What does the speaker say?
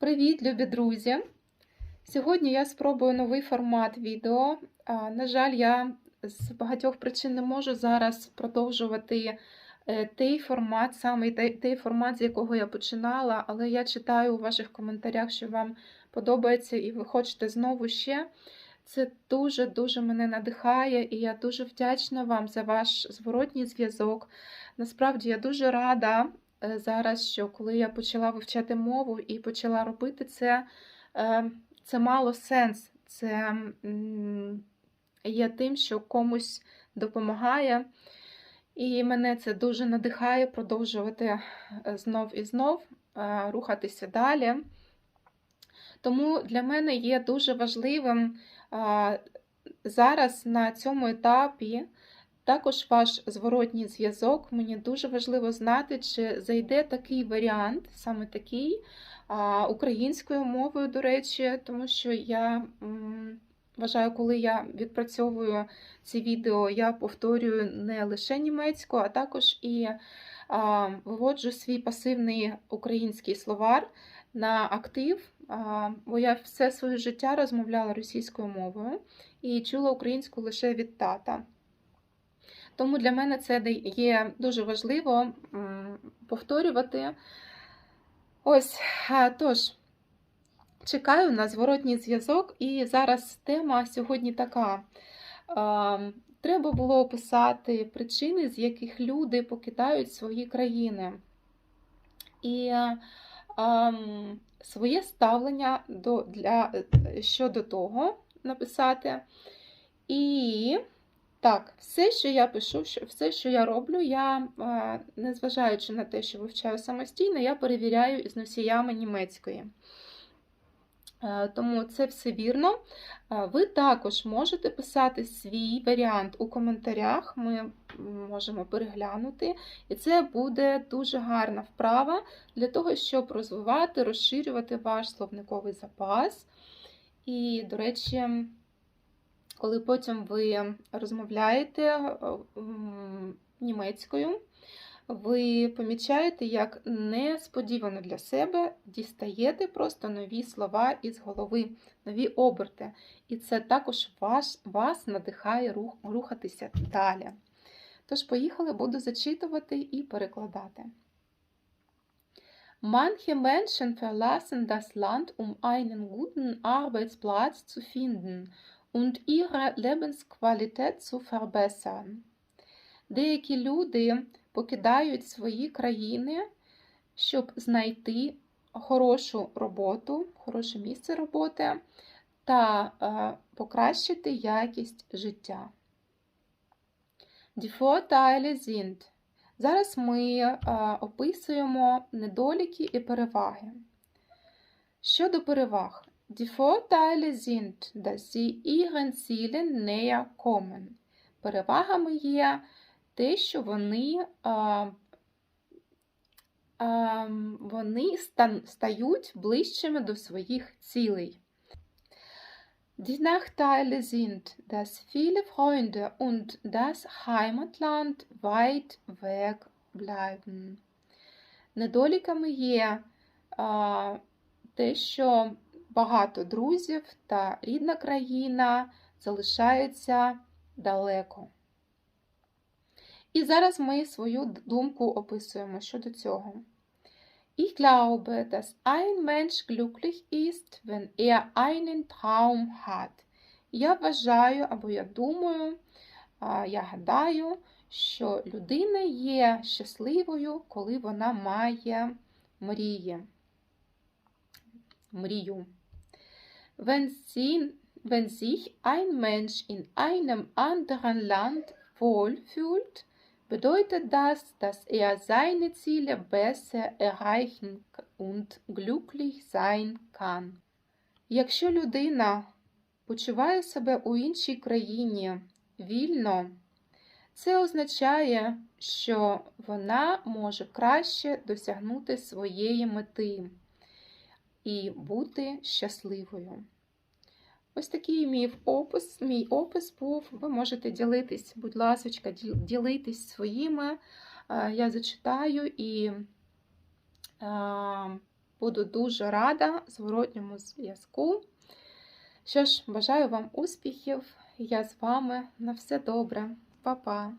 Привіт, любі друзі! Сьогодні я спробую новий формат відео. На жаль, я з багатьох причин не можу зараз продовжувати е, той формат, саме той, формат, з якого я починала, але я читаю у ваших коментарях, що вам подобається і ви хочете знову ще. Це дуже-дуже мене надихає, і я дуже вдячна вам за ваш зворотній зв'язок. Насправді я дуже рада зараз, що коли я почала вивчати мову і почала робити це, е, це мало сенс. Це є тим, що комусь допомагає. І мене це дуже надихає продовжувати е, знов і знов е, рухатися далі. Тому для мене є дуже важливим зараз на цьому етапі також ваш зворотній зв'язок. Мені дуже важливо знати, чи зайде такий варіант, саме такий, українською мовою, до речі, тому що я вважаю, коли я відпрацьовую ці відео, я повторюю не лише німецьку, а також і виводжу свій пасивний український словар на актив, бо я все своє життя розмовляла російською мовою і чула українську лише від тата. Тому для мене це є дуже важливо повторювати. Ось, тож, чекаю на зворотній зв'язок, і зараз тема сьогодні така. Треба було описати причини, з яких люди покидають свої країни. І своє ставлення до, для, е, щодо того написати. І так, все, що я пишу, все, що я роблю, я, е, незважаючи на те, що вивчаю самостійно, я перевіряю із носіями німецької. Е, Тому це все вірно. Е, Ви також можете писати свій варіант у коментарях. Ми можемо переглянути. І це буде дуже гарна вправа для того, щоб розвивати, розширювати ваш словниковий запас. І, до речі, коли потім ви розмовляєте е, німецькою, ви помічаєте, як несподівано для себе дістаєте просто нові слова із голови, нові оберти. І це також вас, вас надихає рух, рухатися далі. Тож, поїхали, буду зачитувати і перекладати. Manche Menschen verlassen das Land, um einen guten Arbeitsplatz zu finden und ihre Lebensqualität zu verbessern. Деякі люди покидають свої країни, щоб знайти хорошу роботу, хороше місце роботи та е, покращити якість життя. Die Vorteile sind. Зараз ми е, описуємо недоліки і переваги. Щодо переваг. Die Vorteile sind, dass sie ihren Zielen näher kommen. Перевагами є те, що вони, а, а, вони стають ближчими до своїх цілей. Die Nachteile sind, dass viele Freunde und das Heimatland weit weg bleiben. Недоліками є а, те, що багато друзів та рідна країна залишаються далеко. І зараз ми свою думку описуємо щодо цього. Ich glaube, dass ein Mensch glücklich ist, wenn er einen Traum hat. Я вважаю або я думаю, я гадаю, що людина є щасливою, коли вона має мрії. Мрію. Wenn, sie, wenn sich ein Mensch in einem anderen Land wohlfühlt, bedeutet das, dass er seine Ziele besser erreichen und glücklich sein kann. Якщо людина почуває себе у іншій країні вільно, це означає, що вона може краще досягнути своєї мети і бути щасливою. Ось такий мій опис, мій опис був. Ви можете ділитись, будь ласка, ділитись своїми. Е, Я зачитаю і е, Буду дуже рада зворотньому зв'язку. Що ж, бажаю вам успіхів. Я з вами. На все добре. Па-па.